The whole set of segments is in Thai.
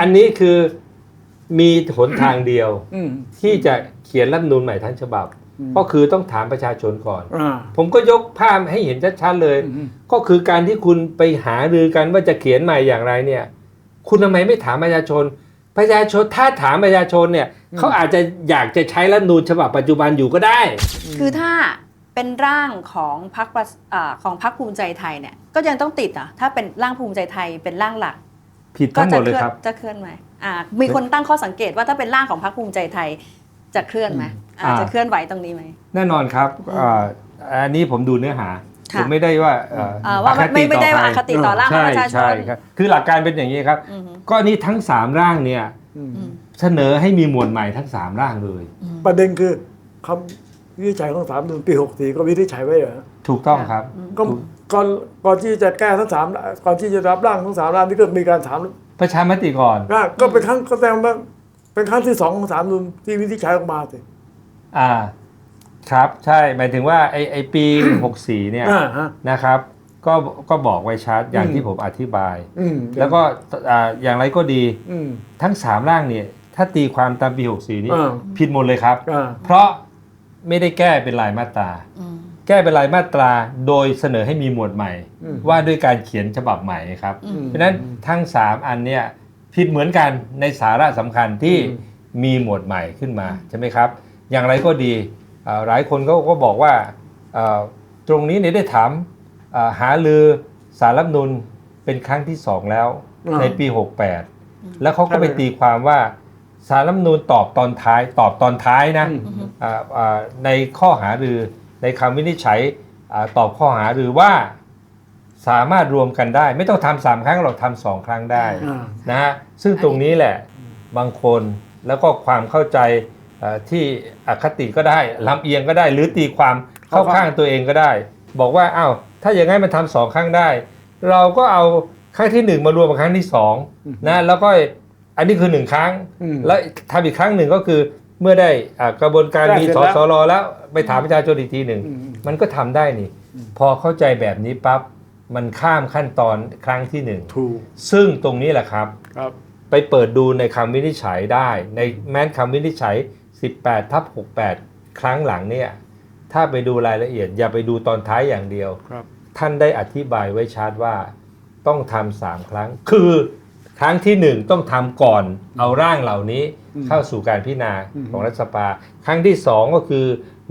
อันนี้คือมีหนทางเดียวอืมที่จะเขียนรัฐธรรมนูญใหม่ทั้งฉบับอืมก็คือต้องถามประชาชนก่อนอ่าผมก็ยกภาพให้เห็นชัดๆเลยอืมก็คือการที่คุณไปหารือกันว่าจะเขียนใหม่อย่างไรเนี่ย คุณทำไมไม่ถามประชาชน ประชาชนถ้าถามประชาชนเนี่ยเขาอาจจะอยากจะใช้รัฐธรรมนูญฉบับปัจจุบันอยู่ก็ได้ คือถ้าเป็นร่างของพรรคประอ่าของพรรคภูมิใจไทยเนี่ยก็ยังต้องติดอะถ้าเป็นร่างภูมิใจไทยเป็นร่างหลัก ผิดก็ทั้งหมจะดเลยเคลื่อนครับจะเคลื่อนไหมอ่ามีคนตั้งข้อสังเกตว่าถ้าเป็นร่างของพรรคภูมิใจไทยจะเคลื่อนไหมอ่าอ่าจะเคลื่อนไหวตรงนี้ไหมแน่นอนครับอ่าอันนี้ผมดูเนื้อหาค่ะผมไม่ได้ว่าเอ่ออ่าว่าไม่ไม่ไม่ได้ว่าอคติต่อร่างของใช่ประชาชใช่นครับคือหลักการเป็นอย่างนี้ครับอือฮึก็นี่ทั้ง3ร่างเนี่ยอืมอืมเสนอให้มีหมวดใหม่ทั้ง3ร่างเลยอืมประเด็นคือคำวินิจฉัยของสามนุนปีหกสี่ก็วินิจฉัยไว้เหรอถูกต้องครับก็ ก่อนก่อนที่จะแก้ทั้งสามก่อนที่จะรับร่างทั้งสามร่างนี่ก็มีการถามประชามติก่อนนะก็เป็นครั้งก็แสดงว่าเป็นครั้งที่สองของสามนุนที่วินิจฉัยออกมาสิอ่า ครับใช่หมายถึงว่าไอไอปี64เนี่ยอ่าฮะนะครับ ก็ก็บอกไว้ชัดอย่างอืมที่ผมอธิบายอืมแล้วก็อ่าอย่างไรก็ดีอืมทั้ง3ร่างเนี่ย ถ้าตีความตามปี64นี้อ่าผิดหมดเลยครับอ่าเพราะไม่ได้แก้เป็นรายมาตราอืม แก้เป็นรายมาตราโดยเสนอให้มีหมวดใหม่ อืม ว่าด้วยการเขียนฉบับใหม่ครับ อืม เพราะฉะนั้นทั้ง 3 อันเนี่ยผิดเหมือนกันในสาระสำคัญที่อืม มีหมวดใหม่ขึ้นมาใช่ไหมครับ อย่างไรก็ดีเอ่อหลายคนก็ก็บอกว่าเอ่อตรงนี้เนี่ยได้ถามเอ่อหาลือสารรัฐธรรมนุนเป็นครั้งที่สองแล้ว อ่า ในปี 68 แล้วเขาก็ไปใช่ไหมตีความว่าสารรัฐธรรมนูญตอบตอนท้ายตอบตอนท้ายนะอืม อ่าอ่าในข้อหารือ ในคำวินิจฉัยอ่าตอบข้อหารือว่าสามารถรวมกันได้ ไม่ต้องทำสามครั้งหรอกทำสองครั้งได้อ่านะฮะซึ่งตรงนี้แหละบางคนแล้วก็ความเข้าใจเอ่อที่อคติก็ได้ลำเอียงก็ได้ หรือตีความเข้าข้างตัวเองก็ได้ บอกว่าอ้าวถ้าอย่างงั้นมันทำสองครั้งได้ เราก็เอาครั้งที่หนึ่งมารวมกับครั้งที่สองนะแล้วก็อันนี้คือหนึ่งครั้งอืมแล้วทำอีกครั้งหนึ่งก็คือ เมื่อได้อ่ากระบวนการได้มีเสร็จสแล้วสรแล้วไปถามประชาชนอีกทีหนึ่ง อืมมันก็ทำได้นี่ พอเข้าใจแบบนี้ปั๊บมันข้ามขั้นตอนครั้งที่หนึ่งถูกซึ่งตรงนี้แหละครับ ครับ ไปเปิดดูในคำวินิจฉัยได้ ในแม้นคำวินิจฉัย 18ทับ68 ครั้งหลังเนี่ยถ้าไปดูรายละเอียด อย่าไปดูตอนท้ายอย่างเดียว ครับ ท่านได้อธิบายไว้ชัดว่าต้องทำสามครั้ง คือ ครั้งที่หนึ่งต้องทำก่อนเอาร่างเหล่านี้อืมเข้าสู่การพิจารณาอืมของรัฐสภา ครั้งที่สองก็คือ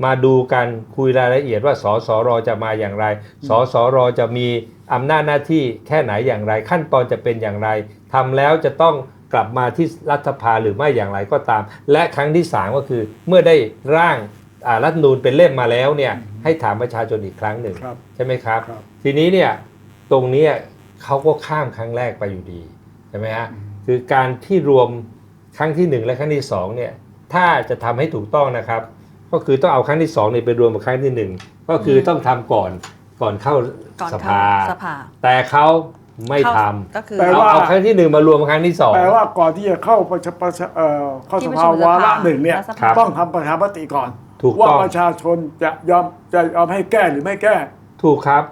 มาดูกันคุยรายละเอียดว่าสสรจะมาอย่างไร สสรจะมีอำนาจหน้าที่แค่ไหนอย่างไร ขั้นตอนจะเป็นอย่างไรทำแล้วจะต้องกลับมาที่รัฐสภาหรือไม่อย่างไรก็ตาม และครั้งที่สามก็คือเมื่อได้ร่างอ่ารัฐธรรมนูญเป็นเล่มมาแล้วเนี่ยให้ถามประชาชนอีกครั้งหนึ่งครับใช่ไหมครับครับ ทีนี้เนี่ยตรงเนี้ยเขาก็ข้ามครั้งแรกไปอยู่ดีใช่ไหมฮะคือการที่รวมครั้งที่หนึ่งและครั้งที่สองเนี่ยถ้าจะทำให้ถูกต้องนะครับ ก็คือต้องเอาครั้งที่สองเนี่ยไปรวมกับครั้งที่หนึ่งก็คือต้องทำก่อนก่อนเข้าก่อนสเข้าภาสภา แต่เขาไม่ทเข้าก็คือแปลำเอาว่าเอาครั้งที่หนึ่งมารวมกับครั้งที่สองแปลว่าก่อนที่จะเข้าประชาประชาเอ่อเข้าที่สประภาชุมสภาวาระหนึ่งเนี่ยรัฐสภาต้องทำประชามติก่อนถูกว่าต้องประชาชนจะยอมจะยอมให้แก้หรือไม่แก้ ถูกครับ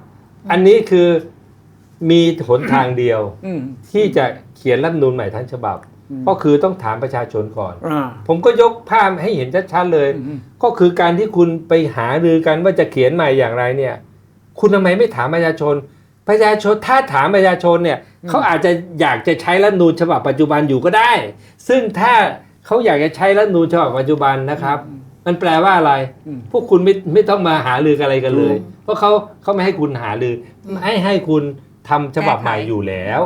อันนี้คือ มีหนทางเดียว อืม ที่จะเขียนรัฐธรรมนูญใหม่ทั้งฉบับ อืม ก็คือต้องถามประชาชนก่อน อ่า ผมก็ยกภาพให้เห็นชัดๆเลย อืม ก็คือการที่คุณไปหารือกันว่าจะเขียนใหม่อย่างไรเนี่ย คุณทำไมไม่ถามประชาชน ประชาชนถ้าถามประชาชนเนี่ยเขาอาจจะอยากจะใช้รัฐธรรมนูญฉบับปัจจุบันอยู่ก็ได้ ซึ่งถ้าเขาอยากจะใช้รัฐธรรมนูญฉบับปัจจุบันนะครับ มันแปลว่าอะไร อืม พวกคุณไม่ไม่ต้องมาหารือกันอะไรกันเลยถูกเพราะเขาเขาไม่ให้คุณหารืออให้ให้คุณ ทำฉบับใหม่อยู่แล้ว